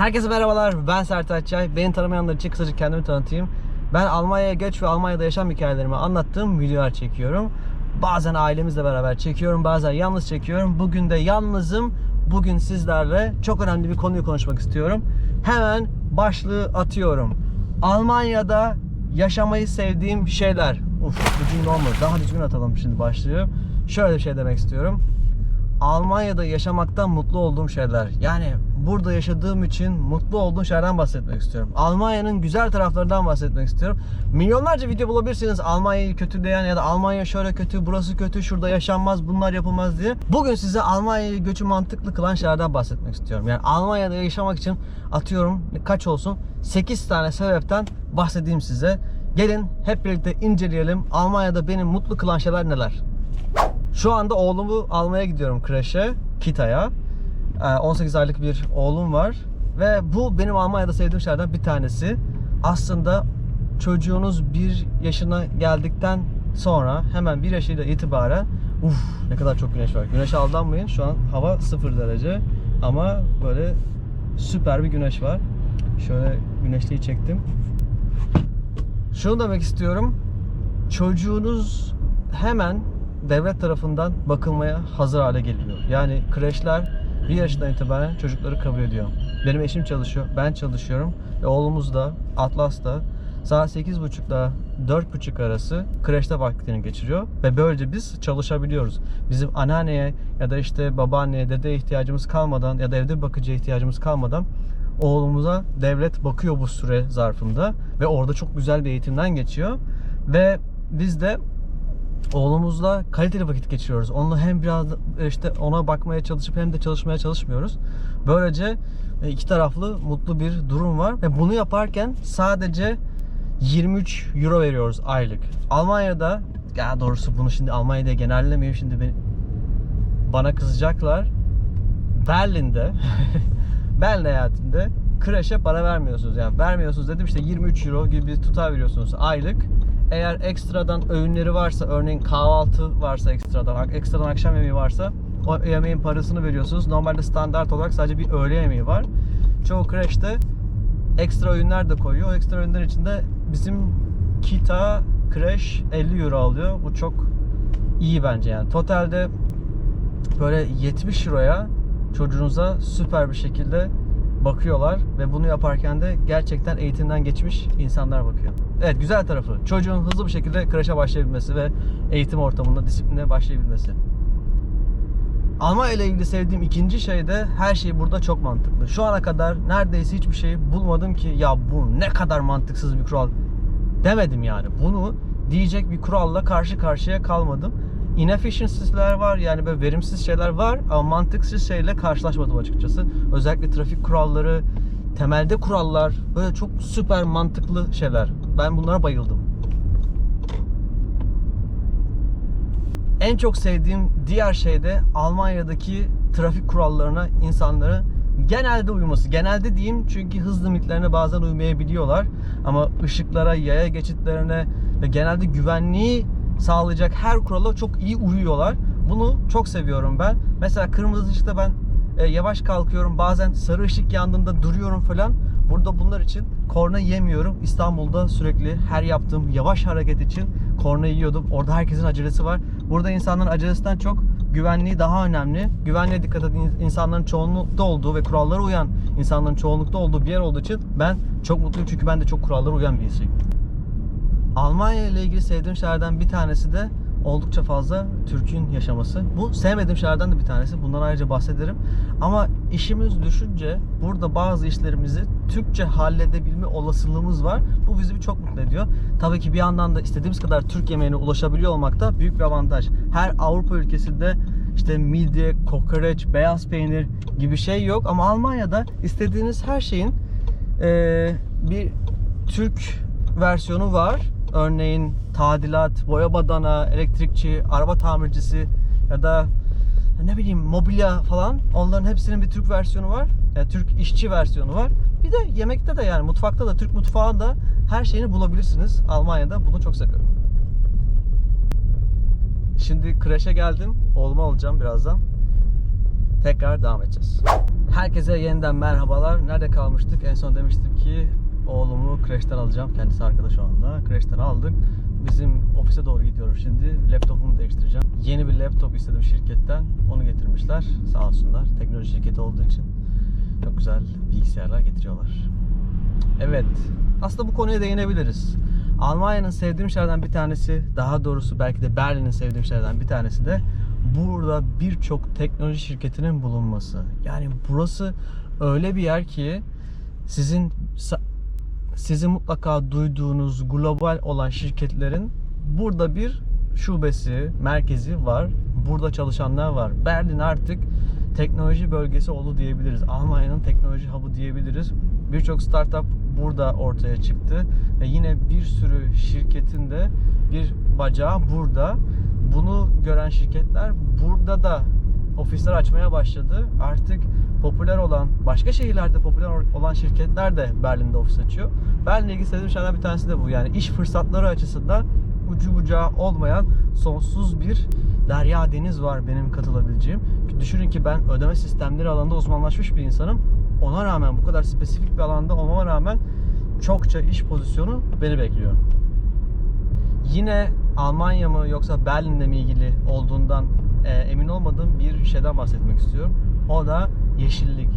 Herkese merhabalar. Ben Sertaç Çay. Beni tanımayanlar için kısaca kendimi tanıtayım. Ben Almanya'ya göç ve Almanya'da yaşam hikayelerimi anlattığım videolar çekiyorum. Bazen ailemizle beraber çekiyorum, bazen yalnız çekiyorum. Bugün de yalnızım. Bugün sizlerle çok önemli bir konuyu konuşmak istiyorum. Hemen başlığı atıyorum. Almanya'da yaşamayı sevdiğim şeyler. Uf bu cümle olmadı. Daha düzgün atalım şimdi başlığı. Şöyle bir şey demek istiyorum. Almanya'da yaşamaktan mutlu olduğum şeyler. Yani burada yaşadığım için mutlu olduğum şeylerden bahsetmek istiyorum. Almanya'nın güzel taraflarından bahsetmek istiyorum. Milyonlarca video bulabilirsiniz Almanya'yı kötüleyen ya da Almanya şöyle kötü, burası kötü, şurada yaşanmaz, bunlar yapılmaz diye. Bugün size Almanya'yı göçü mantıklı kılan şeylerden bahsetmek istiyorum. Yani Almanya'da yaşamak için atıyorum kaç olsun 8 tane sebepten bahsedeyim size. Gelin hep birlikte inceleyelim. Almanya'da beni mutlu kılan şeyler neler? Şu anda oğlumu almaya gidiyorum kreşe, Kita'ya. Ee, 18 aylık bir oğlum var. Ve bu benim Almanya'da sevdiğim şeylerden bir tanesi. Aslında çocuğunuz bir yaşına geldikten sonra hemen bir yaşıyla itibaren uf ne kadar çok güneş var. Güneşe aldanmayın. Şu an hava 0 derece ama böyle süper bir güneş var. Şöyle güneşliği çektim. Şunu demek istiyorum. Çocuğunuz hemen devlet tarafından bakılmaya hazır hale geliyor. Yani kreşler bir yaşından itibaren çocukları kabul ediyor. Benim eşim çalışıyor, ben çalışıyorum ve oğlumuz da Atlas da saat 8.30'da 4.30 arası kreşte vaktini geçiriyor ve böylece biz çalışabiliyoruz. Bizim anneanneye ya da işte babaanneye, dedeye ihtiyacımız kalmadan ya da evde bakıcıya ihtiyacımız kalmadan oğlumuza devlet bakıyor bu süre zarfında ve orada çok güzel bir eğitimden geçiyor ve biz de oğlumuzla kaliteli vakit geçiriyoruz. Onunla hem biraz işte ona bakmaya çalışıp hem de çalışmaya çalışmıyoruz. Böylece e, iki taraflı mutlu bir durum var ve bunu yaparken sadece 23 euro veriyoruz aylık. Almanya'da ya doğrusu bunu şimdi Almanya'da genellemeyeyim şimdi beni bana kızacaklar. Berlin'de Berlin eyaletinde kreşe para vermiyorsunuz yani vermiyorsunuz dedim işte 23 euro gibi bir tutar veriyorsunuz aylık. Eğer ekstradan öğünleri varsa örneğin kahvaltı varsa ekstradan ekstradan akşam yemeği varsa o yemeğin parasını veriyorsunuz. Normalde standart olarak sadece bir öğle yemeği var. Çoğu kreşte ekstra öğünler de koyuyor. O ekstra öğünler içinde bizim kita kreş 50 euro alıyor. Bu çok iyi bence yani. Totalde böyle 70 euroya çocuğunuza süper bir şekilde bakıyorlar ve bunu yaparken de gerçekten eğitimden geçmiş insanlar bakıyor. Evet güzel tarafı çocuğun hızlı bir şekilde kreşe başlayabilmesi ve eğitim ortamında disipline başlayabilmesi. Almanya ile ilgili sevdiğim ikinci şey de her şey burada çok mantıklı. Şu ana kadar neredeyse hiçbir şey bulmadım ki ya bu ne kadar mantıksız bir kural demedim yani. Bunu diyecek bir kuralla karşı karşıya kalmadım. Inefficiency'ler var yani böyle verimsiz şeyler var ama mantıksız şeyle karşılaşmadım açıkçası. Özellikle trafik kuralları, temelde kurallar böyle çok süper mantıklı şeyler. Ben bunlara bayıldım. En çok sevdiğim diğer şey de Almanya'daki trafik kurallarına insanları genelde uyması. Genelde diyeyim çünkü hız limitlerine bazen uymayabiliyorlar. Ama ışıklara, yaya geçitlerine ve genelde güvenliği sağlayacak her kurala çok iyi uyuyorlar. Bunu çok seviyorum ben. Mesela kırmızı ışıkta ben e, yavaş kalkıyorum. Bazen sarı ışık yandığında duruyorum falan. Burada bunlar için korna yemiyorum. İstanbul'da sürekli her yaptığım yavaş hareket için korna yiyordum. Orada herkesin acelesi var. Burada insanların acelesinden çok güvenliği daha önemli. Güvenliğe dikkat eden insanların çoğunlukta olduğu ve kurallara uyan insanların çoğunlukta olduğu bir yer olduğu için ben çok mutluyum çünkü ben de çok kurallara uyan birisiyim. Almanya ile ilgili sevdiğim şeylerden bir tanesi de oldukça fazla Türk'ün yaşaması. Bu sevmediğim şeylerden de bir tanesi. Bundan ayrıca bahsederim. Ama işimiz düşünce burada bazı işlerimizi Türkçe halledebilme olasılığımız var. Bu bizi bir çok mutlu ediyor. Tabii ki bir yandan da istediğimiz kadar Türk yemeğine ulaşabiliyor olmak da büyük bir avantaj. Her Avrupa ülkesinde işte midye, kokoreç, beyaz peynir gibi şey yok. Ama Almanya'da istediğiniz her şeyin eee, bir Türk versiyonu var. Örneğin tadilat, boya badana, elektrikçi, araba tamircisi ya da ne bileyim mobilya falan onların hepsinin bir Türk versiyonu var. Yani Türk işçi versiyonu var. Bir de yemekte de yani mutfakta da Türk mutfağında her şeyini bulabilirsiniz Almanya'da. Bunu çok seviyorum. Şimdi kreşe geldim. Oğlumu alacağım birazdan. Tekrar devam edeceğiz. Herkese yeniden merhabalar. Nerede kalmıştık? En son demiştim ki oğlumu kreşten alacağım. Kendisi arkadaş o anda. Kreşten aldık. Bizim ofise doğru gidiyorum şimdi. Laptopumu değiştireceğim. Yeni bir laptop istedim şirketten. Onu getirmişler. Sağ olsunlar. Teknoloji şirketi olduğu için çok güzel bilgisayarlar getiriyorlar. Evet. Aslında bu konuya değinebiliriz. Almanya'nın sevdiğim şeylerden bir tanesi, daha doğrusu belki de Berlin'in sevdiğim şeylerden bir tanesi de burada birçok teknoloji şirketinin bulunması. Yani burası öyle bir yer ki sizin sizin mutlaka duyduğunuz global olan şirketlerin burada bir şubesi, merkezi var. Burada çalışanlar var. Berlin artık teknoloji bölgesi oldu diyebiliriz. Almanya'nın teknoloji hub'ı diyebiliriz. Birçok startup burada ortaya çıktı ve yine bir sürü şirketin de bir bacağı burada. Bunu gören şirketler burada da ofisler açmaya başladı. Artık popüler olan, başka şehirlerde popüler olan şirketler de Berlin'de ofis açıyor. Berlin'le ilgili sevdiğim şeylerden bir tanesi de bu. Yani iş fırsatları açısından ucu bucağı olmayan sonsuz bir derya deniz var benim katılabileceğim. Düşünün ki ben ödeme sistemleri alanında uzmanlaşmış bir insanım. Ona rağmen bu kadar spesifik bir alanda olmama rağmen çokça iş pozisyonu beni bekliyor. Yine Almanya mı yoksa Berlin'de mi ilgili olduğundan e, emin olmadığım bir şeyden bahsetmek istiyorum. O da yeşillik.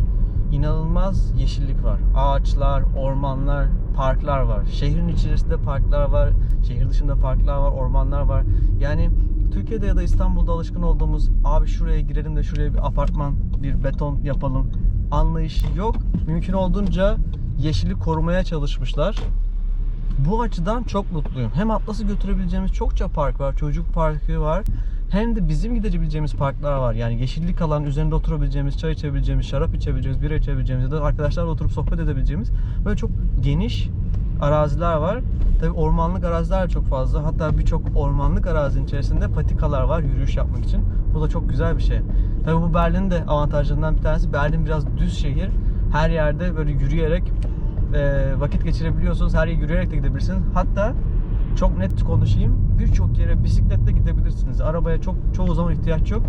İnanılmaz yeşillik var. Ağaçlar, ormanlar, parklar var. Şehrin içerisinde parklar var, şehir dışında parklar var, ormanlar var. Yani Türkiye'de ya da İstanbul'da alışkın olduğumuz abi şuraya girelim de şuraya bir apartman, bir beton yapalım anlayışı yok. Mümkün olduğunca yeşili korumaya çalışmışlar. Bu açıdan çok mutluyum. Hem Atlas'ı götürebileceğimiz çokça park var. Çocuk parkı var. Hem de bizim gidebileceğimiz parklar var. Yani yeşillik alan, üzerinde oturabileceğimiz, çay içebileceğimiz, şarap içebileceğimiz, bira içebileceğimiz ya da arkadaşlarla oturup sohbet edebileceğimiz böyle çok geniş araziler var. Tabi ormanlık araziler çok fazla. Hatta birçok ormanlık arazinin içerisinde patikalar var yürüyüş yapmak için. Bu da çok güzel bir şey. Tabi bu Berlin'in de avantajlarından bir tanesi. Berlin biraz düz şehir. Her yerde böyle yürüyerek e, vakit geçirebiliyorsunuz. Her yere yürüyerek de gidebilirsiniz. Hatta çok net konuşayım. Birçok yere bisikletle gidebilirsiniz. Arabaya çok çoğu zaman ihtiyaç yok.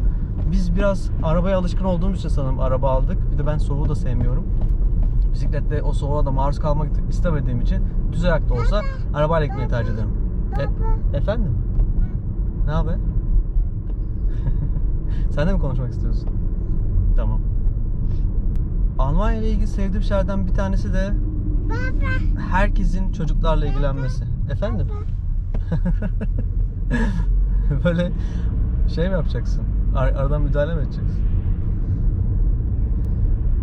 Biz biraz arabaya alışkın olduğumuz için sanırım araba aldık. Bir de ben soğuğu da sevmiyorum. Bisikletle o soğuğa da maruz kalmak istemediğim için düz ayakta olsa arabayla gitmeyi tercih ederim. E- efendim? Ne haber? Sen de mi konuşmak istiyorsun? Tamam. Almanya ile ilgili sevdiğim şeylerden bir tanesi de herkesin çocuklarla ilgilenmesi. Efendim? Böyle şey mi yapacaksın? Ar- aradan müdahale mi edeceksin?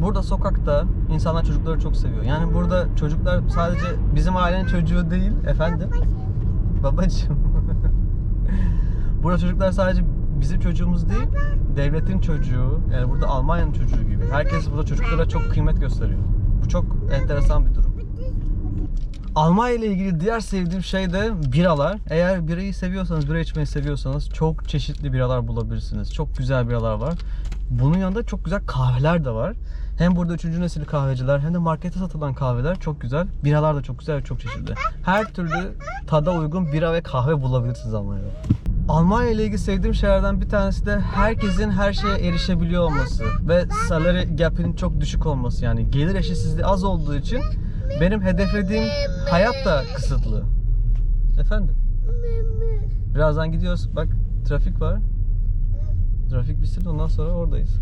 Burada sokakta insanlar çocukları çok seviyor. Yani burada çocuklar sadece bizim ailenin çocuğu değil. Efendim? Babacığım. burada çocuklar sadece bizim çocuğumuz değil, devletin çocuğu. Yani burada Almanya'nın çocuğu gibi. Herkes burada çocuklara çok kıymet gösteriyor. Bu çok enteresan bir durum. Almanya ile ilgili diğer sevdiğim şey de biralar. Eğer birayı seviyorsanız, bira içmeyi seviyorsanız çok çeşitli biralar bulabilirsiniz. Çok güzel biralar var. Bunun yanında çok güzel kahveler de var. Hem burada üçüncü nesil kahveciler hem de markete satılan kahveler çok güzel. Biralar da çok güzel ve çok çeşitli. Her türlü tada uygun bira ve kahve bulabilirsiniz Almanya'da. Almanya ile ilgili sevdiğim şeylerden bir tanesi de herkesin her şeye erişebiliyor olması ve salary gap'in çok düşük olması yani gelir eşitsizliği az olduğu için benim hedeflediğim hayat da kısıtlı. Efendim? Birazdan gidiyoruz. Bak trafik var. Trafik bitsin ondan sonra oradayız.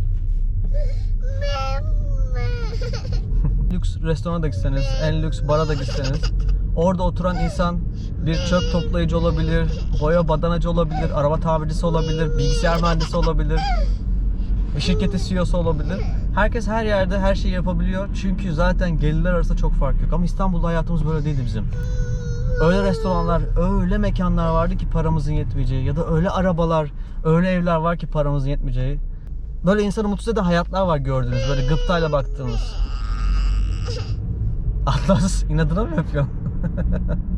lüks restorana da gitseniz, en lüks bara da gitseniz orada oturan insan bir çöp toplayıcı olabilir, boya badanacı olabilir, araba tamircisi olabilir, bilgisayar mühendisi olabilir, bir şirketin CEO'su olabilir. Herkes her yerde her şeyi yapabiliyor. Çünkü zaten gelirler arasında çok fark yok. Ama İstanbul'da hayatımız böyle değildi bizim. Öyle restoranlar, öyle mekanlar vardı ki paramızın yetmeyeceği ya da öyle arabalar, öyle evler var ki paramızın yetmeyeceği. Böyle insanı mutsuz eden hayatlar var gördüğünüz. Böyle gıptayla baktığınız. Atlas inadına mı yapıyorsun?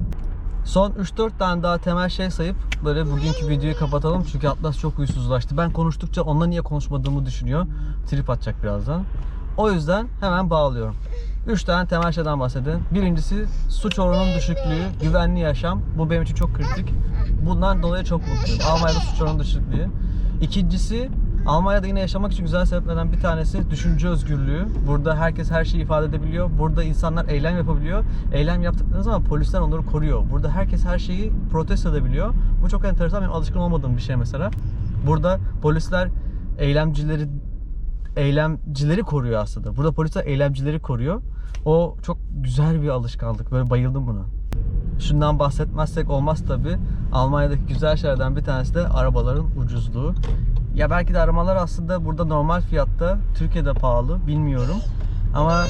Son 3-4 tane daha temel şey sayıp böyle bugünkü videoyu kapatalım. Çünkü Atlas çok huysuzlaştı. Ben konuştukça onunla niye konuşmadığımı düşünüyor. Trip atacak birazdan. O yüzden hemen bağlıyorum. 3 tane temel şeyden bahsedin. Birincisi suç oranının düşüklüğü, güvenli yaşam. Bu benim için çok kritik. Bundan dolayı çok mutluyum. Almanya'da suç oranı düşüklüğü. İkincisi Almanya'da yine yaşamak için güzel sebeplerden bir tanesi düşünce özgürlüğü. Burada herkes her şeyi ifade edebiliyor. Burada insanlar eylem yapabiliyor. Eylem yaptıkları zaman polisler onları koruyor. Burada herkes her şeyi protesto edebiliyor. Bu çok enteresan. Benim alışkın olmadığım bir şey mesela. Burada polisler eylemcileri eylemcileri koruyor aslında. Burada polisler eylemcileri koruyor. O çok güzel bir alışkanlık. Böyle bayıldım buna. Şundan bahsetmezsek olmaz tabi. Almanya'daki güzel şeylerden bir tanesi de arabaların ucuzluğu. Ya belki de arabalar aslında burada normal fiyatta, Türkiye'de pahalı bilmiyorum. Ama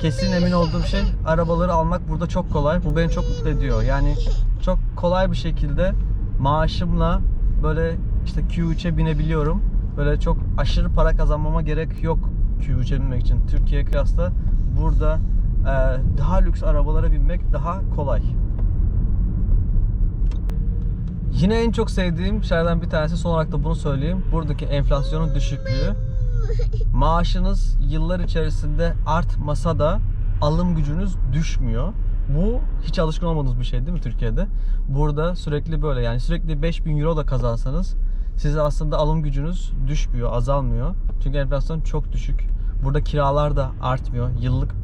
kesin emin olduğum şey arabaları almak burada çok kolay. Bu beni çok mutlu ediyor. Yani çok kolay bir şekilde maaşımla böyle işte Q3'e binebiliyorum. Böyle çok aşırı para kazanmama gerek yok Q3'e binmek için. Türkiye'ye kıyasla burada daha lüks arabalara binmek daha kolay. Yine en çok sevdiğim şeylerden bir tanesi son olarak da bunu söyleyeyim. Buradaki enflasyonun düşüklüğü. Maaşınız yıllar içerisinde artmasa da alım gücünüz düşmüyor. Bu hiç alışkın olmadığınız bir şey değil mi Türkiye'de? Burada sürekli böyle yani sürekli 5000 euro da kazansanız size aslında alım gücünüz düşmüyor, azalmıyor. Çünkü enflasyon çok düşük. Burada kiralar da artmıyor. Yıllık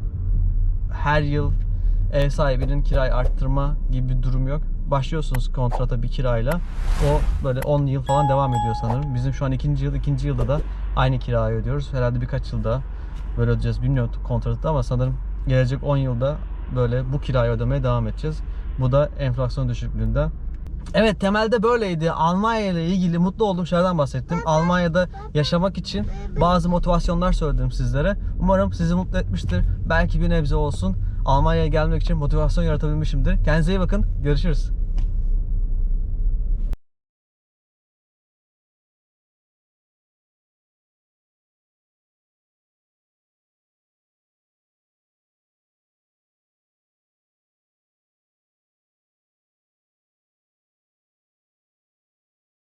her yıl ev sahibinin kirayı arttırma gibi bir durum yok. Başlıyorsunuz kontrata bir kirayla. O böyle 10 yıl falan devam ediyor sanırım. Bizim şu an ikinci yıl, ikinci yılda da aynı kirayı ödüyoruz. Herhalde birkaç yılda böyle ödeyeceğiz. Bilmiyorum kontratı ama sanırım gelecek 10 yılda böyle bu kirayı ödemeye devam edeceğiz. Bu da enflasyon düşüklüğünden. Evet temelde böyleydi. Almanya ile ilgili mutlu olduğum şeylerden bahsettim. Almanya'da yaşamak için bazı motivasyonlar söyledim sizlere. Umarım sizi mutlu etmiştir. Belki bir nebze olsun Almanya'ya gelmek için motivasyon yaratabilmişimdir. Kendinize iyi bakın. Görüşürüz.